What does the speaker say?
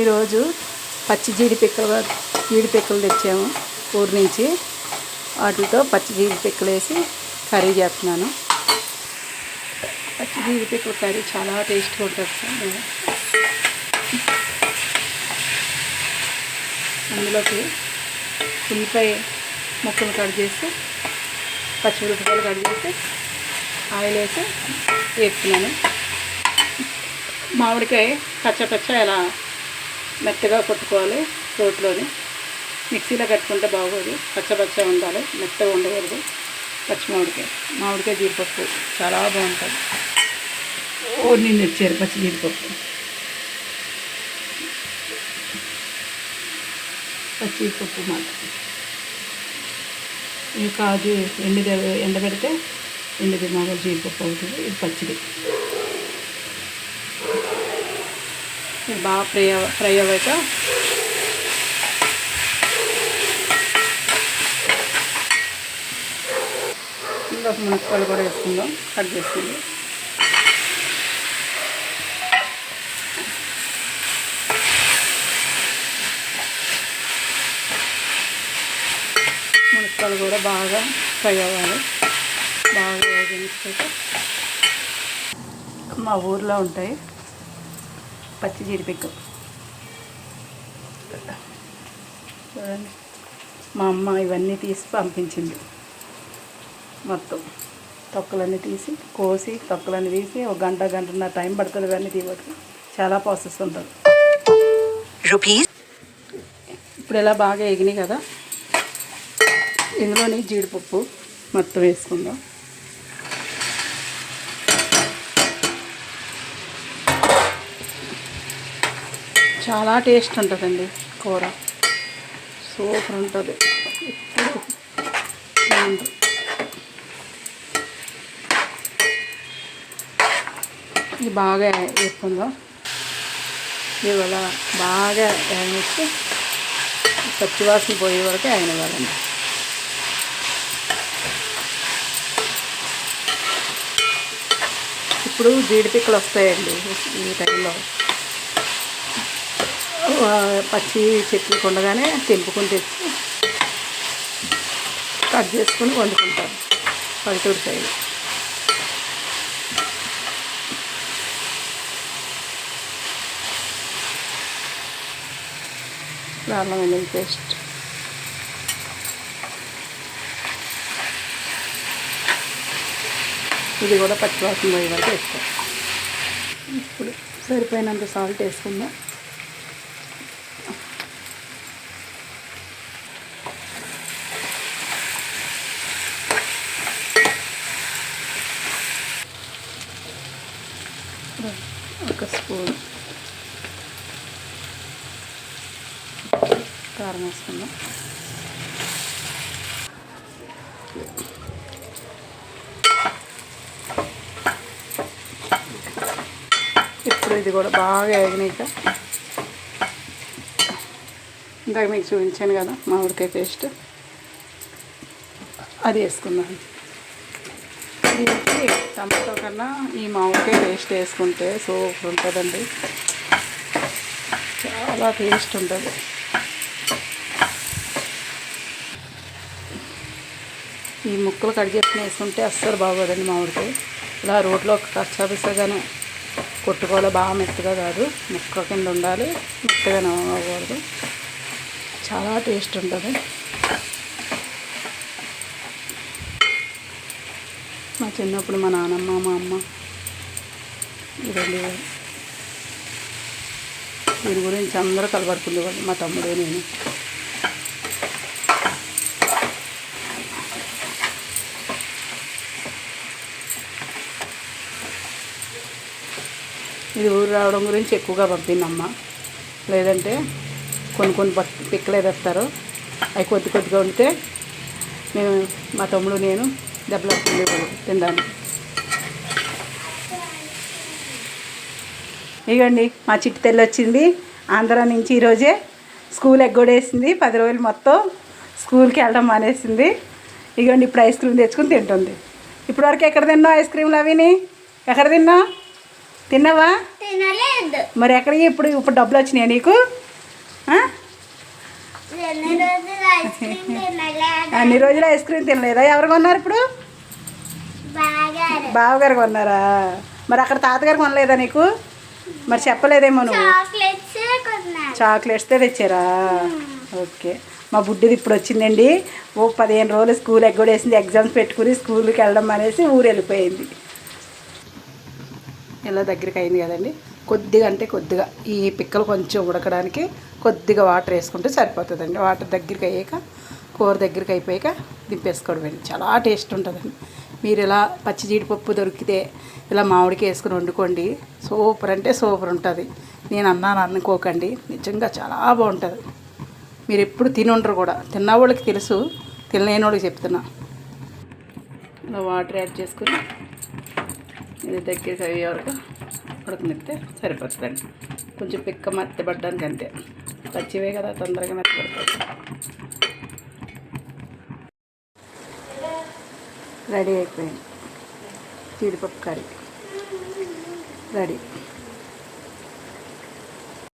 ఈరోజు పచ్చి జీడి పిక్కలు జీడి పిక్కలు తెచ్చాము ఊరి నుంచి. వాటితో పచ్చి జీడి పిక్కలు వేసి కర్రీ చేస్తున్నాను. పచ్చి జీడి పిక్కల కర్రీ చాలా టేస్ట్గా ఉంటుంది సార్. అందులోకి ఉల్లిపాయ ముక్కలు కట్ చేసి పచ్చిమిరపకాయలు కట్ చేసి ఆయిల్ వేసి వేస్తున్నాను మామిడికాయ పచ్చ పచ్చ ఇలా మెత్తగా కొట్టుకోవాలి రోట్లోని మిక్సీలో కట్టుకుంటే బాగోదు. పచ్చపచ్చ ఉండాలి. మెత్తగా ఉండకూడదు. పచ్చి మామిడికాయ మామిడికాయ జీడిపప్పు చాలా బాగుంటుంది. ఓ నిన్న వచ్చారు పచ్చి జీడిపప్పు. పచ్చి జీడిపప్పు మాట. ఈ కాజు ఎండిది ఎండబెడితే ఎండిది మామూలు జీడిపప్పు అవుతుంది. ఇది పచ్చిది ఇది బాగా ఫ్రై ఫ్రై అవ్వక ఇందులో మునక్కాయలు కూడా వేసుకుందాం. కట్ చేసుకుందాం మునక్కాయలు కూడా బాగా ఫ్రై అవ్వాలి. బాగా వేగించుకుంటే మా ఊర్లో ఉంటాయి. పచ్చి జీడిపిక్క చూడండి. మా అమ్మ ఇవన్నీ తీసి పంపించింది. మొత్తం తొక్కలన్నీ తీసి కోసి తొక్కలన్నీ తీసి ఒక గంట గంటన్నర టైం పడుతుంది ఇవన్నీ తీయబట్టి. చాలా ప్రాసెస్ ఉంటుంది. ఇప్పుడు ఇలా బాగా ఎగినాయి కదా? ఇందులోని జీడిపప్పు మొత్తం వేసుకుందాం. చాలా టేస్ట్ ఉంటుందండి కూర. సూపర్ ఉంటుంది. ఇది బాగా వేసుకుందాం ఇవాళ బాగా వేయించి పచ్చివాసన పోయే వరకు ఆయన ఇవ్వాలండి ఇప్పుడు జీడిపిక్కలు వస్తాయండి ఈ టైంలో. పచ్చి చెట్లు కొండగానే తెంపుకొని తెచ్చి కట్ చేసుకొని వండుకుంటారు పల్లెటూరు సైడ్. అల్లం వెల్లుల్లి పేస్ట్. ఇది కూడా పచ్చివాసన పోయే వరకు వేస్తాం. ఇప్పుడు సరిపోయినంత సాల్ట్ వేసుకుందాం. ఒక స్పూన్ కారం వేసుకుందాం ఇప్పుడు ఇది కూడా బాగా వేగినాక ఇందాక మీకు చూపించాను కదా మామిడికాయ పేస్ట్. అది వేసుకున్నాను దీనికి టమాటో కన్నా ఈ మామిడికాయ పేస్ట్ వేసుకుంటే సూపర్ ఉంటుందండి. చాలా టేస్ట్ ఉంటుంది. ఈ ముక్కలు కట్ చేసుకుని వేసుకుంటే అస్సలు బాగోదండి మామిడికాయ. ఇలా రోట్లో కచ్చాపిచ్చగానే కొట్టుకోవాలి బాగా మెత్తగా కాదు. ముక్క కింద ఉండాలి మెత్తగా అవ్వకూడదు చాలా టేస్ట్ ఉంటుంది. మా చిన్నప్పుడు మా నానమ్మ మా అమ్మ ఇదండి దీని గురించి అందరూ కలబడుకునేవాళ్ళు మా తమ్ముడు నేను. ఇది ఊరు రావడం గురించి ఎక్కువగా పంపిందమ్మ. లేదంటే కొన్ని కొన్ని పిక్కలు తెస్తారు అవి కొద్ది కొద్దిగా ఉంటే మేము మా తమ్ముడు నేను దెబ్బలు తినడానికి ఇగోండి మా చిట్టి తెల్లి వచ్చింది. ఆంధ్ర నుంచి ఈరోజే స్కూల్ ఎగ్గొడేసింది. పది రోజులు మొత్తం స్కూల్కి వెళ్ళడం మానేసింది. ఇగోండి ఇప్పుడు ఐస్ క్రీమ్ తెచ్చుకుని తింటుంది. ఇప్పటివరకు ఎక్కడ తిన్నావు ఐస్ క్రీమ్లు అవిని? ఎక్కడ తిన్నావు? తిన్నావా? మరి ఎక్కడికి ఇప్పుడు ఇప్పుడు డబ్బులు వచ్చినాయా నీకు? అన్ని రోజులు ఐస్ క్రీమ్ తినలేదా? ఎవరు కొన్నారు ఇప్పుడు? బావగారు కొన్నారా? మరి అక్కడ తాతగారు కొనలేదా నీకు? మరి చెప్పలేదేమో నువ్వు. చాక్లెట్స్ తెచ్చారా? ఓకే. మా బుడ్డిది ఇప్పుడు వచ్చిందండి. ఓ పదిహేను రోజులు స్కూల్ ఎగ్గొడేసింది. ఎగ్జామ్స్ పెట్టుకుని స్కూల్కి వెళ్ళడం అనేసి ఊరు వెళ్ళిపోయింది. ఇలా దగ్గరికి అయింది కదండి. కొద్దిగా అంటే కొద్దిగా. ఈ పిక్కలు కొంచెం ఉడకడానికి కొద్దిగా వాటర్ వేసుకుంటే సరిపోతుందండి. వాటర్ దగ్గరికి అయ్యాక కూర దగ్గరికి అయిపోయాక దింపేసుకోవడం చాలా టేస్ట్ ఉంటుందండి. మీరు ఇలా పచ్చి జీడిపప్పు దొరికితే ఇలా మామిడికి వేసుకుని వండుకోండి. సూపర్ అంటే సూపర్ ఉంటుంది. నేను అన్నాను అనుకోకండి. నిజంగా చాలా బాగుంటుంది. మీరు ఎప్పుడు తిని ఉండరు కూడా. తిన్నవాళ్ళకి తెలుసు తినలేని వాళ్ళకి చెప్తున్నా. ఇలా వాటర్ యాడ్ చేసుకుని ఇది దగ్గరికి అయ్యే వరకు ఉడకనిస్తే సరిపోతుందండి. కొంచెం పిక్క మెత్తబడ్డానికి అంతే పచ్చివే కదా తొందరగా మెత్తబడుతుంది రెడీ అయిపోయింది జీడిపప్పు కర్రీ. రెడీ.